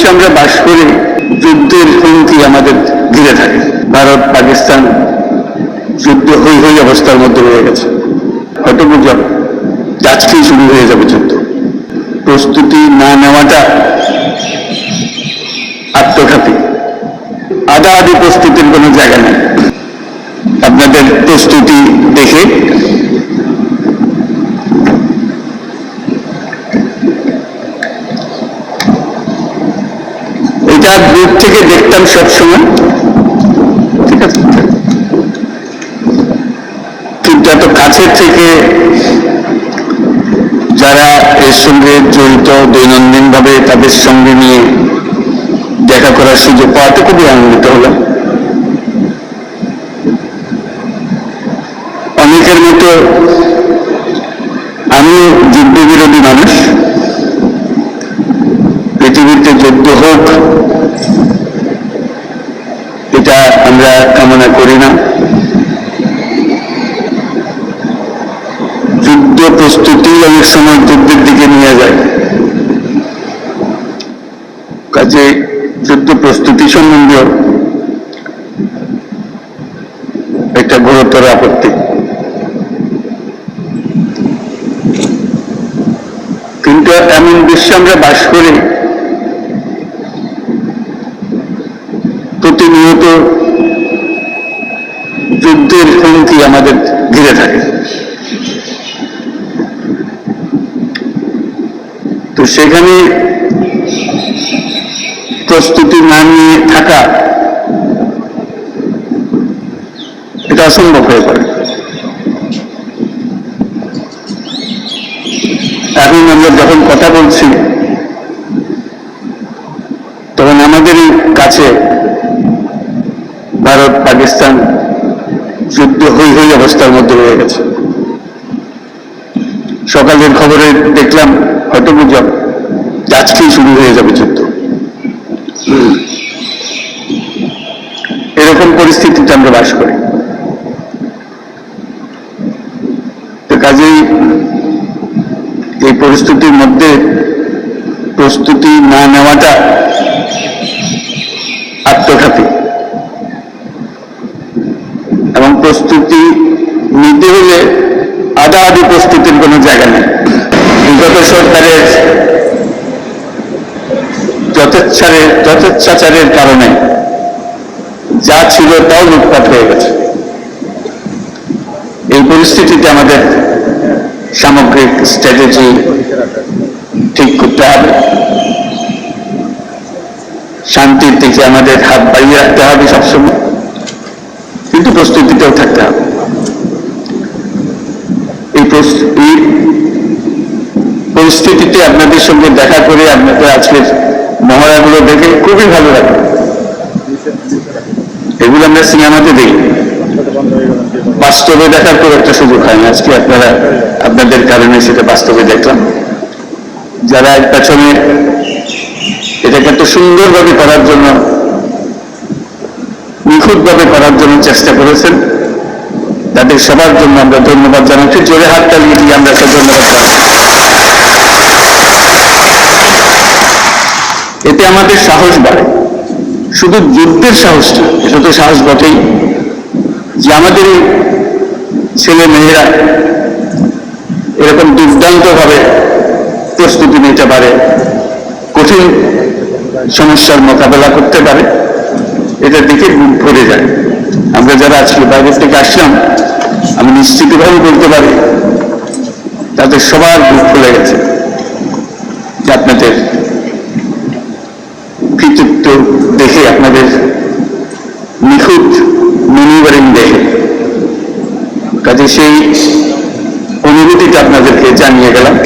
বিশ্বে আমরা বাস করি যুদ্ধের হুমকি আমাদের ঘিরে থাকে। ভারত, পাকিস্তান যুদ্ধ হই হই অবস্থার মধ্যে রয়ে গেছে। হয়তো গুজব আজকেই শুরু হয়ে যাবে যুদ্ধ। প্রস্তুতি না নেওয়াটা আত্মঘাতী। আদা আদি প্রস্তুতির কোনো জায়গা নেই। আপনাদের প্রস্তুতি দেখে এটা দূর থেকে দেখতাম সবসময়। ঠিক আছে? কিন্তু এত কাছের থেকে যারা এর সঙ্গে জড়িত দৈনন্দিন ভাবে তাদের সঙ্গে নিয়ে দেখা করার সুযোগ পাওয়াতে খুবই আনন্দিত হলাম। অনেকের মতো আমিও যুদ্ধ বিরোধী মানুষ। পৃথিবীতে যুদ্ধ হোক এটা আমরা কামনা করি না। যুদ্ধ প্রস্তুতি অনেক সময় যুদ্ধের দিকে নিয়ে যায়। কাজে যুদ্ধ প্রস্তুতি সম্বন্ধীয় একটা গুরুতর আপত্তি। কিন্তু এমন বিশ্বে আমরা বাস করি যুদ্ধের হুমকি আমাদের ঘিরে থাকে। তো সেখানে প্রস্তুতি না নিয়ে থাকা এটা অসম্ভব হয়ে পড়ে। এখন আমরা যখন কথা বলছি, তখন আমাদেরই কাছে পাকিস্তান যুদ্ধ হই হই অবস্থার মধ্যে রয়ে গেছে। সকালের খবরে দেখলাম, হয়তো গুজব আজকেই শুরু হয়ে যাবে যুদ্ধ। এরকম পরিস্থিতিতে আমরা বাস করি। তো কাজেই এই পরিস্থিতির মধ্যে প্রস্তুতি না নেওয়াটা আত্মঘাতী। প্রস্তুতি নিতে হলে আদা আদি প্রস্তুতির কোনো জায়গা নেই। বিগত সরকারের যথেচ্ছারের যথেচ্ছাচারের কারণে যা ছিল তাও লুটপাট হয়ে গেছে। এই পরিস্থিতিতে আমাদের সামগ্রিক স্ট্র্যাটেজি ঠিক করতে হবে। শান্তির দিকে আমাদের হাত বাড়িয়ে রাখতে হবে সবসময়। কিন্তু প্রস্তুতিতেও থাকতে হবে। এই পরিস্থিতিতে আপনাদের সঙ্গে দেখা করে আপনাদের আজকের মহড়াগুলো দেখে খুবই ভালো লাগে এগুলো আমরা সিনেমাতে দেখি। বাস্তবে দেখার খুব একটা সুযোগ হয় আজকে আপনারা, আপনাদের কারণে সেটা বাস্তবে দেখলাম। যারা এর পেছনে এটাকে এত সুন্দরভাবে করার জন্য নিখুঁতভাবে করার জন্য চেষ্টা করেছেন। তাদের সবার জন্য আমরা ধন্যবাদ জানাচ্ছি। জোরে হাত তালিয়ে দিয়ে আমরা একটা ধন্যবাদ এতে আমাদের সাহস বাড়ে। শুধু যুদ্ধের সাহসটা, এটা তো সাহস বটেই। যে আমাদের ছেলে মেয়েরা এরকম দুর্দান্তভাবে প্রস্তুতি নিতে পারে, কঠিন সমস্যার মোকাবেলা করতে পারে এটা দেখে বুক ভরে যায়। আমরা যারা আজকে বাইরের থেকে আসলাম, আমি নিশ্চিতভাবে বলতে পারি, তাদের সবার বুক খুলে গেছে যে আপনাদের কৃতিত্ব দেখে, আপনাদের নিখুঁত ম্যানিভারিং দেখে। কাজে সেই অনুভূতিটা আপনাদেরকে জানিয়ে গেলাম।